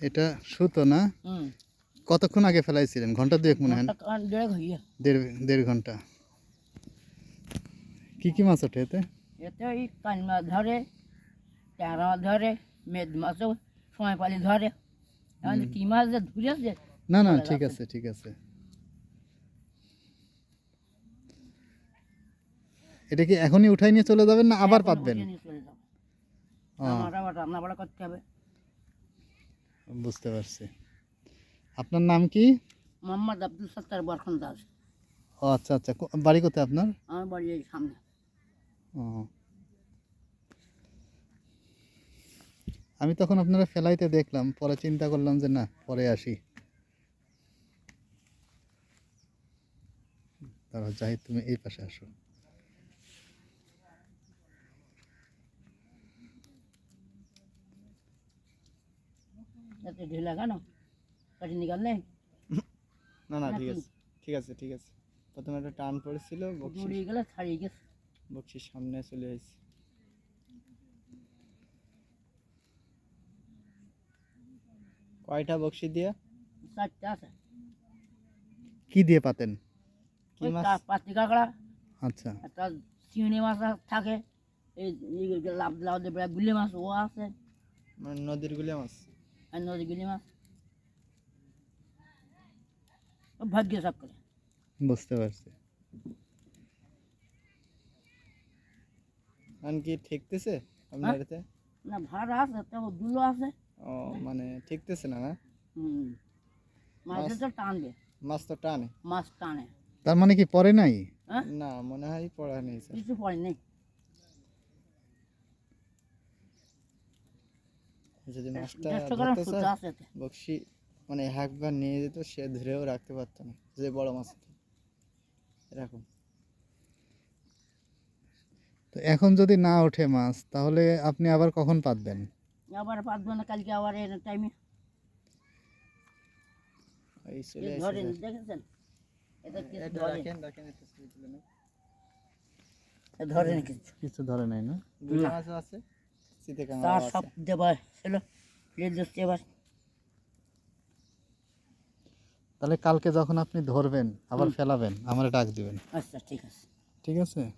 এটা সুতো না? কতক্ষণ আগে ফেলাইছিলেন? ঘণ্টা দুয়েক মনে হয় দেড় দেড় ঘণ্টা। কি কি মাছ ওঠে এতে? এতে ওই কান মাছ ধরে ট্যাংরা ধরে মেদ মাছও সময় পালি ধরে। কি মাছ যে ধরেছে না না ঠিক আছে। ঠিক আছে। এটা কি এখনই উঠাই নিয়ে চলে যাবেন না আবার পাতবেন? আবার রান্না বাড়া করতে হবে। বুঝতে পারছি। আপনার নাম কি? মোহাম্মদ আব্দুল সত্তার বরখন দাস। ও আচ্ছা আচ্ছা। বাড়ি কোথায় আপনার? আমার বাড়ি এই সামনে। ও। আমি তখন আপনারা ফেলাইতে দেখলাম পরে চিন্তা করলাম যে না পরে আসি। তারপর যাই তুমি এই পাশে আসো। ঢিলা কেন কাটি নিকাল নেই না না ঠিক আছে ঠিক আছে ঠিক আছে প্রথমে একটা টান পড়েছিল বকশি গেলে ছাড়িয়ে গেছে বকশির সামনে চলে এসেছে কয়টা বকশি দিয়ে চারটে আছে কি দিয়ে পাতেন কি মাছ পাতি কাঁকড়া আচ্ছা একটা চিংড়ি মাছ থাকে এই লাভ লাভ দিয়ে গুলি মাছ ও আছে মানে নদীর গুলে মাছ আর নদী গুলি মাছ ও ভাগ্য সব করে বুঝতে পারছি এখন কি ঠেকতেছে আপনার হ্যাঁ? এতে না ভাড়া আছে তো দুলো আছে ও মানে ঠেকতেছে না না হুম মাছ তো টানবে মাছ তো টানে মাছ টানে তার মানে কি পরে নাই হ্যাঁ না মনে হয় পড়া নেই স্যার কিছু পড়ে নেই যদি মাছটা ধরতো বকশি মানে একবার নিয়ে যেত সে ধরেও রাখতে পারতো না যে বড় মাছ এরকম। তো এখন যদি না ওঠে মাছ তাহলে আপনি আবার কখন পাতবেন? আবার পাঁচবো না কালকে আবার এর টাইমে এই চলে ধরেন দেখেছেন? এটা কিছু ধরে। ধরেন কিছু কিছু নাই না? মাছও আছে। তার সব ছিল প্লেট এবার তাহলে কালকে যখন আপনি ধরবেন আবার ফেলাবেন আমার ডাক দিবেন। আচ্ছা ঠিক আছে। ঠিক আছে?